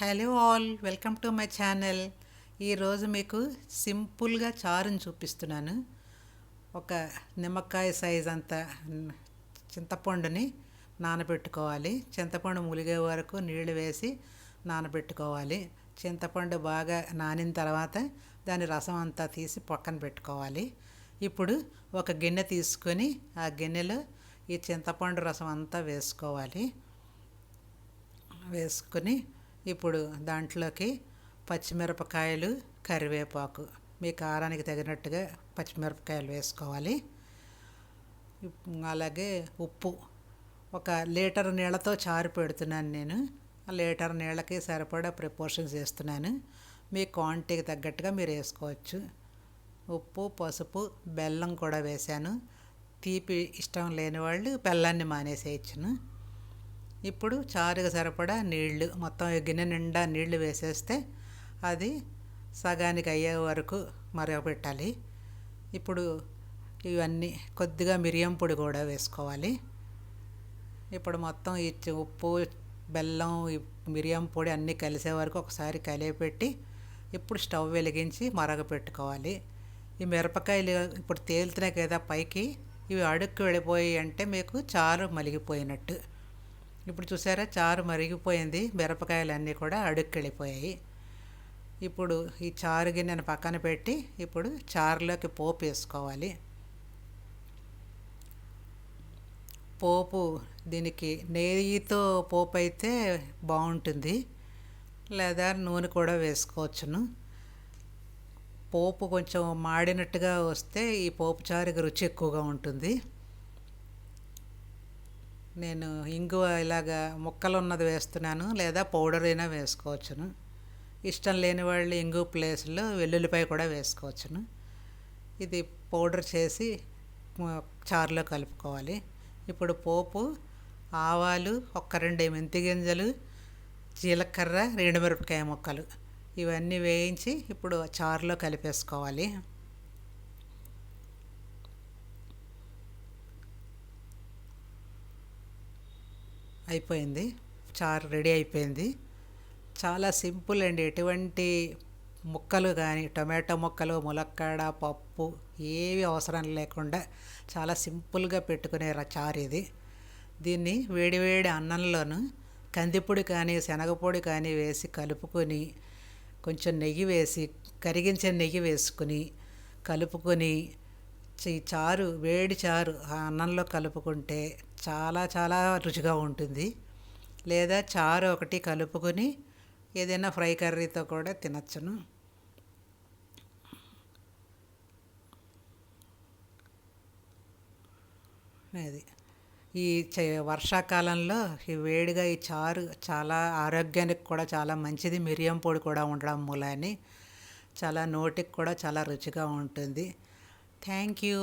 Hello all welcome to my channel. ఈరోజు మీకు సింపుల్గా చారుని చూపిస్తున్నాను. ఒక నిమ్మకాయ సైజ్ అంత చింతపండుని నానబెట్టుకోవాలి. చింతపండు ములిగే వరకు నీళ్ళు వేసి నానబెట్టుకోవాలి. చింతపండు బాగా నానిన తర్వాత దాని రసం అంతా తీసి పక్కన పెట్టుకోవాలి. ఇప్పుడు ఒక గిన్నె తీసుకొని ఆ గిన్నెలో ఈ చింతపండు రసం అంతా వేసుకోవాలి. వేసుకొని ఇప్పుడు దాంట్లోకి పచ్చిమిరపకాయలు కరివేపాకు. మీ కారానికి తగినట్టుగా పచ్చిమిరపకాయలు వేసుకోవాలి. అలాగే ఉప్పు. ఒక లీటర్ నీళ్ళతో చారు పెడుతున్నాను నేను. ఆ లీటర్ నీళ్ళకి సరిపడా ప్రిపోర్షన్స్ వేస్తున్నాను. మీ క్వాంటిటీకి తగ్గట్టుగా మీరు వేసుకోవచ్చు. ఉప్పు పసుపు బెల్లం కూడా వేశాను. తీపి ఇష్టం లేని వాళ్ళు బెల్లాన్ని మానేసేయచ్చును. ఇప్పుడు చారుగా సరిపడా నీళ్ళు మొత్తం గిన్నె నిండా నీళ్ళు వేసేస్తే అది సగానికి అయ్యే వరకు మరగపెట్టాలి ఇప్పుడు ఇవన్నీ కొద్దిగా మిరియం పొడి కూడా వేసుకోవాలి. ఇప్పుడు మొత్తం ఈ ఉప్పు బెల్లం మిరియం పొడి అన్నీ కలిసే వరకు ఒకసారి కలియపెట్టి ఇప్పుడు స్టవ్ వెలిగించి మరగపెట్టుకోవాలి. ఈ మిరపకాయలు ఇప్పుడు తేలుతున్నాయి కదా పైకి ఇవి అడుక్కు వెళ్ళిపోయి అంటే మీకు చారు మలిగిపోయినట్టు. ఇప్పుడు చూసారా చారు మరిగిపోయింది. మిరపకాయలన్నీ కూడా అడుక్కెళ్ళిపోయాయి. ఇప్పుడు ఈ చారు గిన్నెను పక్కన పెట్టి ఇప్పుడు చారులోకి పోపు వేసుకోవాలి. పోపు దీనికి నెయ్యితో పోపు అయితే బాగుంటుంది. లేదా నూనె కూడా వేసుకోవచ్చును. పోపు కొంచెం మాడినట్టుగా వస్తే ఈ పోపు చారుకి రుచి ఎక్కువగా ఉంటుంది. నేను ఇంగువ ఇలాగా ముక్కలు ఉన్నది వేస్తున్నాను లేదా పౌడర్ అయినా వేసుకోవచ్చును. ఇష్టం లేని వాళ్ళు ఇంగు ప్లేస్లో వెల్లుల్లిపాయ కూడా వేసుకోవచ్చును. ఇది పౌడర్ చేసి చారులో కలుపుకోవాలి. ఇప్పుడు పోపు ఆవాలు ఒక్క రెండు మెంతి గింజలు జీలకర్ర మిరపకాయ ముక్కలు. ఇవన్నీ వేయించి ఇప్పుడు చారులో కలిపేసుకోవాలి. అయిపోయింది. చారు రెడీ అయిపోయింది. చాలా సింపుల్ అండి. ఎటువంటి ముక్కలు కానీ టొమాటో ముక్కలు ములక్కాడ పప్పు ఏవి అవసరం లేకుండా చాలా సింపుల్గా పెట్టుకునే చారు ఇది. దీన్ని వేడివేడి అన్నంలోను కందిపొడి కానీ శనగపొడి కానీ వేసి కలుపుకొని కొంచెం నెయ్యి వేసి కరిగించిన నెయ్యి వేసుకుని కలుపుకొని ఈ చారు వేడి చారు ఆ అన్నంలో కలుపుకుంటే చాలా చాలా రుచిగా ఉంటుంది. లేదా చారు ఒకటి కలుపుకొని ఏదైనా ఫ్రై కర్రీతో కూడా తినచ్చును. అది. ఈ వర్షాకాలంలో ఈ వేడిగా ఈ చారు చాలా ఆరోగ్యానికి కూడా చాలా మంచిది. మిరియం పొడి కూడా ఉండడం మూలాన్ని చాలా నోటికి కూడా చాలా రుచిగా ఉంటుంది. Thank you.